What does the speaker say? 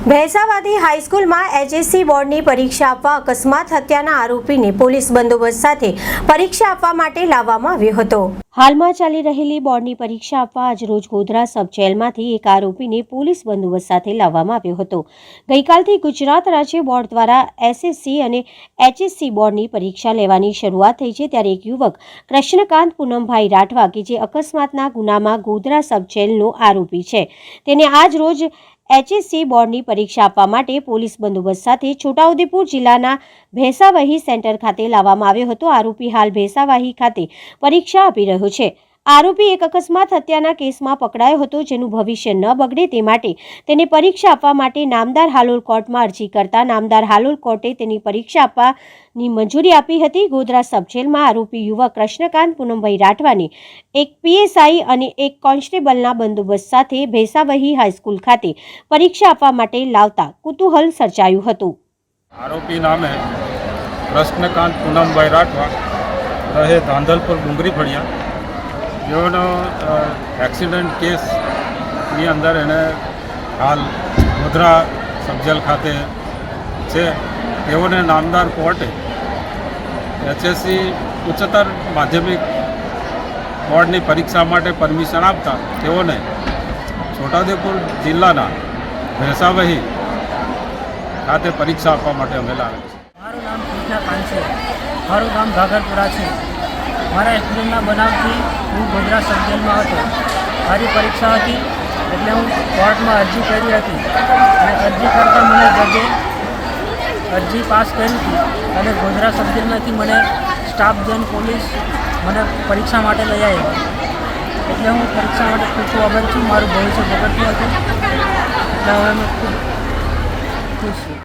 ભેંસાવાદી હાઈસ્કૂલમાં HSC બોર્ડની પરીક્ષા આપવા અકસ્માત હત્યાના આરોપીને પોલીસ બંદોબસ્ત સાથે પરીક્ષા આપવા માટે લાવવામાં આવ્યો હતો. હાલમાં ચાલી રહેલી બોર્ડની પરીક્ષા આપવા આજરોજ ગોધરા સબ જેલમાંથી એક આરોપીને પોલીસ બંદોબસ્ત સાથે લાવવામાં આવ્યો હતો. ગઈકાલથી ગુજરાત રાજ્ય બોર્ડ દ્વારા એસએસસી અને એચએસસી બોર્ડની પરીક્ષા લેવાની શરૂઆત થઈ છે ત્યારે એક યુવક કૃષ્ણકાંત પૂનમભાઈ રાઠવા કે જે અકસ્માતના ગુનામાં ગોધરા સબ જેલનો આરોપી છે. તેને આજ રોજ એચએસસી બોર્ડની પરીક્ષા આપવા માટે પોલીસ બંદોબસ્ત સાથે છોટાઉદેપુર જિલ્લાના ભેંસાવહી સેન્ટર ખાતે લાવવામાં આવ્યો હતો. આરોપી હાલ ભેંસાવાહી ખાતે પરીક્ષા આપી રહ્યો છે. આરોપી એક અકસ્માત હત્યાના કેસમાં પકડાયો હતો, જેનું ભવિષ્ય ન બગડે તે માટે તેને પરીક્ષા આપવા માટે નામદાર હાલોલ કોર્ટમાં અરજી કરતા નામદાર હાલોલ કોર્ટે તેની પરીક્ષા આપવાની મંજૂરી આપી હતી. ગોધરા સબજેલમાં આરોપી યુવક કૃષ્ણકાંત પૂનમભાઈ રાઠવાની, એક પીએસઆઈ અને એક કોન્સ્ટેબલના બંદોબસ્ત સાથે ભેસાવહી હાઈસ્કૂલ ખાતે પરીક્ષા આપવા માટે લાવતા કુતૂહલ સર્જાયું હતું. આરોપી નામે કૃષ્ણકાંત પૂનમભાઈ રાઠવા, રહે ધાંધલપુર ડુંગરી ફળિયા. જેઓનો એક્સિડન્ટ કેસની અંદર એને હાલ ગોધરા સબજેલ ખાતે છે. તેઓને નામદાર કોર્ટે એચએસસી ઉચ્ચતર માધ્યમિક બોર્ડની પરીક્ષા માટે પરમિશન આપતા તેઓને છોટાઉદેપુર જિલ્લાના ભેંસાવહી ખાતે પરીક્ષા આપવા માટે અમે લાવ્યા છે. મારું નામ કૃષ્ણા પાન છે મારું ગામ ઘાઘરપુરા છે. મારા એક્સિડન્ટના બનાવથી હું ગોધરા સબજેલમાં હતો. મારી પરીક્ષા હતી એટલે હું કોર્ટમાં અરજી કરી હતી. અને અરજી કરતાં મને જજે અરજી પાસ કરી હતી. અને ગોધરા સબ જેલમાંથી મને સ્ટાફ જન પોલીસ મને પરીક્ષા માટે લઈ આવ્યા. એટલે હું પરીક્ષા માટે ખૂબ આભાર છું. મારું ભવિષ્ય બગડતું હતું. એટલે હવે ખૂબ ખુશ છું.